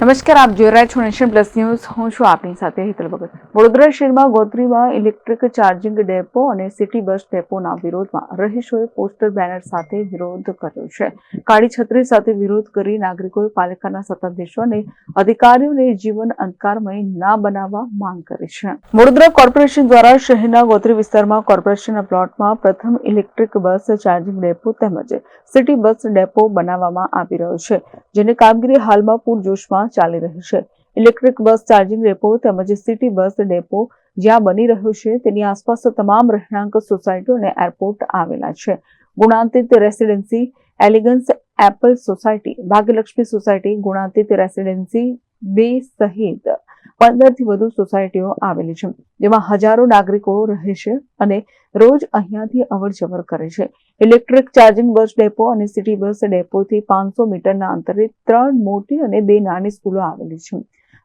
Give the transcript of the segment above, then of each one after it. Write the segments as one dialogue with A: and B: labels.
A: નમસ્કાર, આપ જોઈ રહ્યા છો નેશન પ્લસ ન્યૂઝ. હું છું આપની સાથે હિતલ ભગત. વડોદરા શહેરમાં ગોત્રીમાં ઇલેક્ટ્રિક ચાર્જિંગ ડેપો અને સિટી બસ ડેપોના વિરોધમાં રહીશોએ પોસ્ટર બેનર સાથે વિરોધ કર્યો છે. કાળી છત્રી સાથે વિરોધ કરી નાગરિકોએ પાલિકાના સત્તાધીશો અને અધિકારીઓને જીવન અંધકારમય ના બનાવવા માંગ કરી છે. વડોદરા કોર્પોરેશન દ્વારા શહેરના ગોત્રી વિસ્તારમાં કોર્પોરેશનના પ્લોટમાં પ્રથમ ઇલેક્ટ્રિક બસ ચાર્જિંગ ડેપો તેમજ સિટી બસ ડેપો બનાવવામાં આવી રહ્યો છે, જેની કામગીરી હાલમાં પૂરજોશમાં ચાલી રહી છે. ઇલેક્ટ્રિક બસ ચાર્જિંગ ડેપો તેમજ સિટી બસ ડેપો જ્યાં બની રહ્યો છે, તેની આસપાસ તમામ રહેણાંક સોસાયટીઓ અને એરપોર્ટ આવેલા છે. Gunatit residency elegance apple society Bhagyalakshmi society Gunatit residency બે સહિત પંદરથી વધુ સોસાયટીઓ આવેલી છે, જેમાં હજારો નાગરિકો રહે છે અને રોજ અહીંયાથી અવર જવર કરે છે. ઇલેક્ટ્રિક ચાર્જિંગ બસ ડેપો અને સિટી બસ ડેપોથી પાંચસો મીટરના અંતરે ત્રણ મોટી અને બે નાની સ્કૂલો આવેલી છે,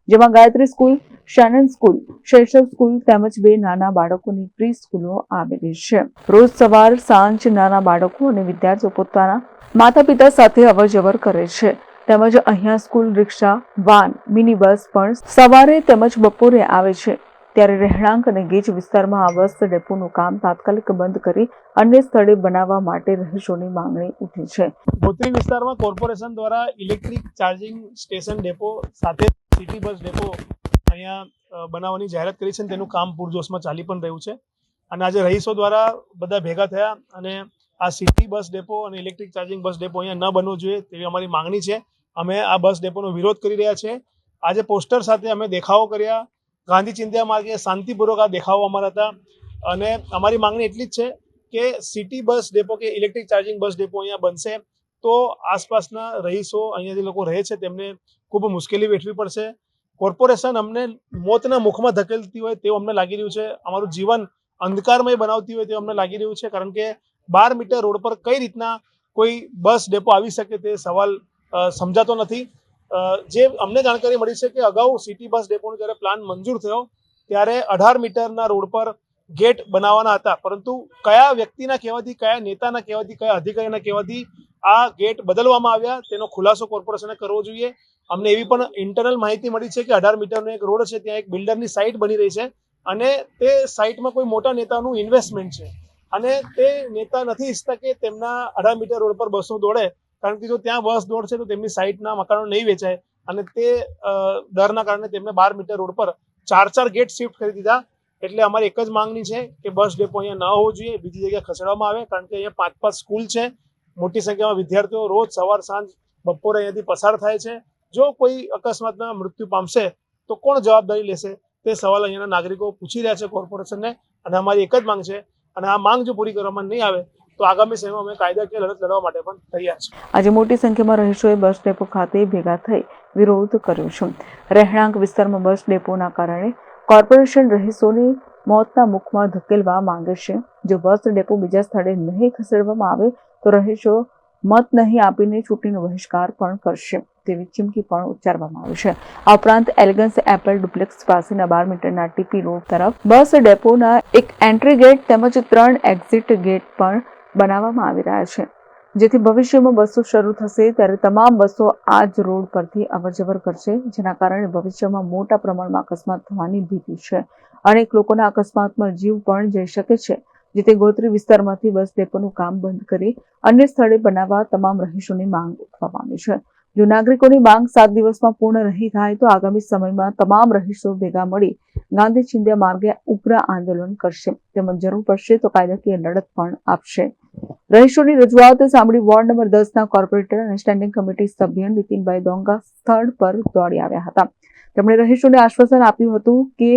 A: જેમાં Gayatri school Shannon school, Shaishav school તેમજ બે નાના બાળકોની પ્રી સ્કૂલો આવેલી છે. રોજ સવાર, સાંજ નાના બાળકો અને વિદ્યાર્થીઓ પોતાના માતા પિતા સાથે અવર જવર કરે છે. તેમજ અહીંયા school rickshaw, van mini bus પણ સવારે તેમજ બપોરે આવે છે. ત્યારે રહેણાંક અને ગીચ વિસ્તારમાં આ બસ ડેપોનું કામ તાત્કાલિક બંધ કરી અન્ય સ્થળે બનાવવા માટે રહીશોની માંગણી ઉઠી છે.
B: ગોત્રી વિસ્તારમાં કોર્પોરેશન દ્વારા ઇલેક્ટ્રિક ચાર્જિંગ સ્ટેશન ડેપો સાથે સિટી બસ ડેપો અહીંયા બનાવવાની જાહેરાત કરી છે અને તેનું કામ પૂરજોશમાં ચાલી પણ રહ્યું છે. અને આજે રહીશો દ્વારા બધા ભેગા થયા અને આ સિટી બસ ડેપો અને ઇલેક્ટ્રિક ચાર્જિંગ બસ ડેપો અહીંયા ન બનવું જોઈએ તેવી અમારી માંગણી છે. અમે આ બસ ડેપોનો વિરોધ કરી રહ્યા છે. આજે પોસ્ટર સાથે અમે દેખાવો કર્યા. ગાંધી ચિંધ્યા માર્ગે શાંતિપૂર્વક આ દેખાવો અમારા હતા. અને અમારી માંગણી એટલી જ છે કે સિટી બસ ડેપો કે ઇલેક્ટ્રિક ચાર્જિંગ બસ ડેપો અહીંયા બનશે તો આસપાસના રહીશો, અહીંયા જે લોકો રહે છે તેમને ખૂબ મુશ્કેલી વેઠવી પડશે. કોર્પોરેશન અમને મોતના મુખમાં ધકેલતી હોય તેવું અમને લાગી રહ્યું છે. અમારું જીવન અંધકારમય બનાવતી હોય તેવું અમને લાગી રહ્યું છે. કારણ કે બાર મીટર રોડ પર કઈ રીતના કોઈ બસ ડેપો આવી શકે તે સવાલ સમજાતો નથી. જે અમને જાણકારી મળી છે કે અગાઉ સિટી બસ ડેપોનો જ્યારે પ્લાન મંજૂર થયો, ત્યારે અઢાર મીટરના રોડ પર ગેટ બનાવવાના હતા. પરંતુ કયા વ્યક્તિના કહેવાથી, કયા નેતાના કહેવાથી, કયા અધિકારીના કહેવાથી આ ગેટ બદલવામાં આવ્યા, તેનો ખુલાસો કોર્પોરેશને કરવો જોઈએ. અમને એવી પણ ઇન્ટરનલ માહિતી મળી છે કે અઢાર મીટરનો એક રોડ છે, ત્યાં એક બિલ્ડરની સાઇટ બની રહી છે અને તે સાઇટમાં કોઈ મોટા નેતાનું ઇન્વેસ્ટમેન્ટ છે. અને તે નેતા નથી ઈચ્છતા કે તેમના અઢાર મીટર રોડ પર બસો દોડે. કારણ કે જો ત્યાં બસ દોડશે તો તેમની સાઈટના મકાનો નહીં વેચાય અને તે ડરના કારણે તેમણે બાર મીટર રોડ પર ચાર ચાર ગેટ શિફ્ટ કરી દીધા. એટલે અમારી એક જ માંગણી છે કે બસ ડેપો અહીંયા ન હોવો જોઈએ. બીજી જગ્યાએ ખસેડવામાં આવે કારણ કે અહીંયા પાંચ પાંચ સ્કૂલ છે. મોટી સંખ્યામાં વિદ્યાર્થીઓ રોજ સવાર સાંજ બપોરે અહીંયાથી પસાર થાય છે. જો કોઈ અકસ્માતમાં મૃત્યુ પામશે તો કોણ જવાબદારી લેશે? તે સવાલ અહીંયાના નાગરિકો પૂછી રહ્યા છે કોર્પોરેશનને અને અમારી એક જ માંગ છે અને આ માંગ જો પૂરી કરવામાં નહીં આવે તો આગામી સમયમાં અમે કાયદાકીય લડત લડવા માટે પણ તૈયાર છીએ.
A: આજે મોટી સંખ્યામાં રહીશોએ બસ ડેપો ખાતે ભેગા થઈ વિરોધ કર્યો છે. રહેણાંક વિસ્તારમાં બસ ડેપોના કારણે કોર્પોરેશન રહીશોને મોતના મુખમાં ધકેલવા માંગે છે. જો બસ ડેપો બીજા સ્થળે નહીં ખસેડવામાં આવે તો રહીશો મત નહીં આપીને ચૂંટણીનો બહિષ્કાર પણ કરશે. તેવી ચીમકી પણ ઉચ્ચારવામાં આવી છે. આ ઉપરાંત એલિગન્સ એપલ ડુપ્લેક્સ પાસેના બાર મીટરના ટીપી રોડ તરફ બસ ડેપોના એક એન્ટ્રી ગેટ તેમજ ત્રણ એક્ઝિટ ગેટ પણ બનાવવામાં આવી રહ્યા છે. જેથી ભવિષ્યમાં બસો શરૂ થશે ત્યારે તમામ બસો આ જ રોડ પરથી અવરજવર કરશે, જેના કારણે ભવિષ્યમાં મોટા પ્રમાણમાં અકસ્માત થવાની ભીતિ છે. અનેક લોકોના અકસ્માતમાં જીવ પણ જઈ શકે છે, જેથી ગોત્રી વિસ્તારમાંથી બસ ડેપોનું કામ બંધ કરી અન્ય સ્થળે બનાવવા તમામ રહીશોની માંગ ઉઠવા પામી છે. જો નાગરિકોની માંગ સાત દિવસમાં પૂર્ણ રહી થાય તો આગામી સમયમાં તમામ રહીશો ભેગા મળી ગાંધી ચિંધ્યા માર્ગે ઉગ્ર આંદોલન કરશે. તેમજ જરૂર પડશે તો કાયદાકીય લડત પણ આપશે. રહીશોની રજૂઆત સાંભળી વોર્ડ નંબર દસના કોર્પોરેટર અને સ્ટેન્ડિંગ કમિટી સભ્ય નીતિનભાઈ ડોંગા સ્થળ પર દોડી આવ્યા હતા. તેમણે રહીશોને આશ્વાસન આપ્યું હતું કે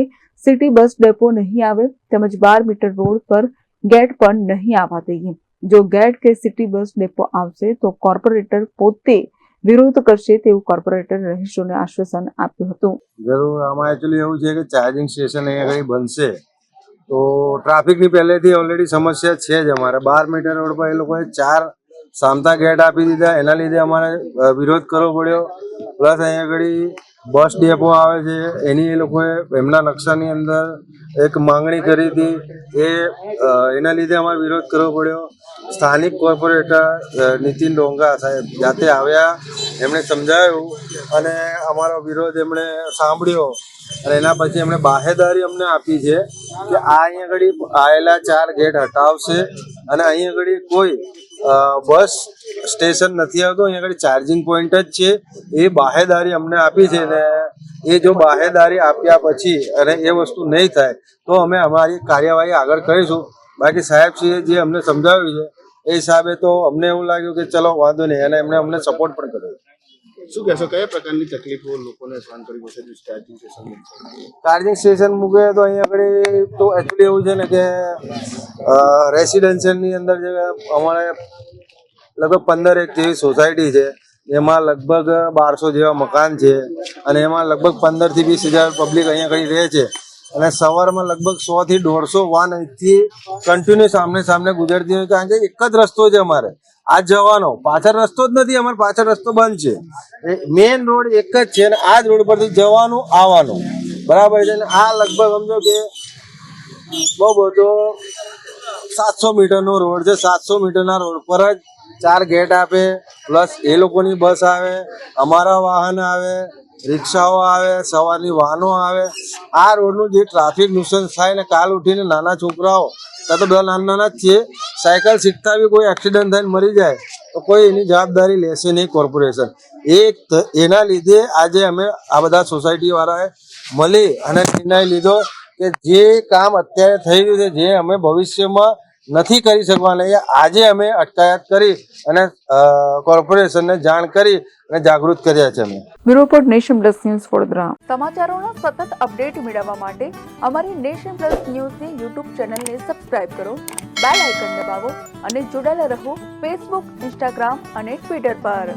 A: સિટી બસ ડેપો નહીં આવે તેમજ બાર મીટર રોડ પર ગેટ પણ નહીં આવવા દઈએ. જો ગેટ કે સિટી બસ ડેપો આવશે તો કોર્પોરેટર પોતે વિરોધ કરશે તેવું કોર્પોરેટર રહીશોને આશ્વાસન આપ્યું હતું.
C: જરૂર, આમાં એકચ્યુઅલી એવું છે કે ચાર્જિંગ સ્ટેશન અહીંયા આગળ બનશે તો ટ્રાફિકની પહેલેથી ઓલરેડી સમસ્યા છે જ અમારે. બાર મીટર રોડ પર એ લોકોએ ચાર સામતા ગેટ આપી દીધા. એના લીધે અમારે વિરોધ કરવો પડ્યો. પ્લસ અહીંયા આગળ બસ ડેપો આવે છે. એની એ લોકોએ એમના નકશાની અંદર એક માંગણી કરી હતી. એ એના લીધે અમારે વિરોધ કરવો પડ્યો. સ્થાનિક કોર્પોરેટર નીતિન ડોંગા સાહેબ જાતે આવ્યા. એમણે સમજાવ્યું અને અમારો વિરોધ એમણે સાંભળ્યો અને એના પછી એમણે બાહેદારી અમને આપી છે. કે આ અહીંયા આગળ આવેલા ચાર ગેટ હટાવશે અને અહીંયા આગળ કોઈ બસ સ્ટેશન નથી આવતું. અહીંયા આગળ ચાર્જિંગ પોઈન્ટ જ છે. એ બાહેદારી અમને આપી છે ને એ જો બાહેદારી આપ્યા પછી અને એ વસ્તુ નહીં થાય, તો અમે અમારી કાર્યવાહી આગળ કરીશું. બાકી સાહેબશ્રીએ જે અમને સમજાવ્યું છે, એ હિસાબે તો અમને એવું લાગ્યું કે ચલો વાંધો નહીં. અને એમને અમને સપોર્ટ પણ કર્યો.
D: શું કહેશો, કયા પ્રકારની તકલીફો લોકોને સહન કરવી પડશે ચાર્જિંગ સ્ટેશન
C: ચાર્જિંગ સ્ટેશન મૂકે તો અહીંયા આગળ તો એકચ્યુઅલી એવું છે ને કે રેસિડેન્શિયલની અંદર જે અમારે લગભગ પંદર એક જેવી સોસાયટી છે એમાં લગભગ બારસો જેવા મકાન છે અને એમાં લગભગ પંદરથી વીસ હજાર પબ્લિક અહીંયા આગળ રહે છે. અને સવારમાં લગભગ સો થી દોઢસો વાન અહીંથી કન્ટિન્યુ સામને સામને ગુજરતી હોય કારણ કે એક જ રસ્તો છે અમારે. આ જવાનો. પાછળ રસ્તો જ નથી, અમારે પાછળ રસ્તો બંધ છે. મેઇન રોડ એક જ છે અને આ જ રોડ પરથી જવાનું, આવવાનું. બરાબર છે? અને આ લગભગ સમજો કે બહુ બધો સાતસો મીટરનો રોડ છે. સાતસો મીટરના રોડ પર જ ચાર ગેટ આપે, પ્લસ એ લોકોની બસ આવે, અમારા વાહન આવે, રિક્ષાઓ આવે, સવારની વાહનો આવે. આ રોડનું જે ટ્રાફિક નુસન્સ થાય ને, કાલ ઉઠીને નાના છોકરાઓ, ત્યાં તો બધા નાના નાના જ છે સાયકલ શીખતા બી કોઈ એક્સિડન્ટ થઈને મરી જાય, તો કોઈ એની જવાબદારી લેશે નહીં કોર્પોરેશન એ એના લીધે આજે અમે આ બધા સોસાયટી વાળાએ મળી અને નિર્ણય લીધો કે જે કામ અત્યારે થઈ રહ્યું છે, જે અમે ભવિષ્યમાં નથી કરી શકવાના એ આજે અમે અટકાયત કરી અને કોર્પોરેશનને જાણ કરી અને જાગૃત કર્યા છે અમે.
A: Bureau report nation plus news Vadodara. સમાચારોના સતત અપડેટ મેળવવા માટે અમારી નેશન પ્લસ ન્યૂઝની યુટ્યુબ ચેનલને સબસ્ક્રાઇબ કરો બેલ આઇકન દબાવો અને જોડાયેલા રહો ફેસબુક ઇન્સ્ટાગ્રામ અને ટ્વિટર પર.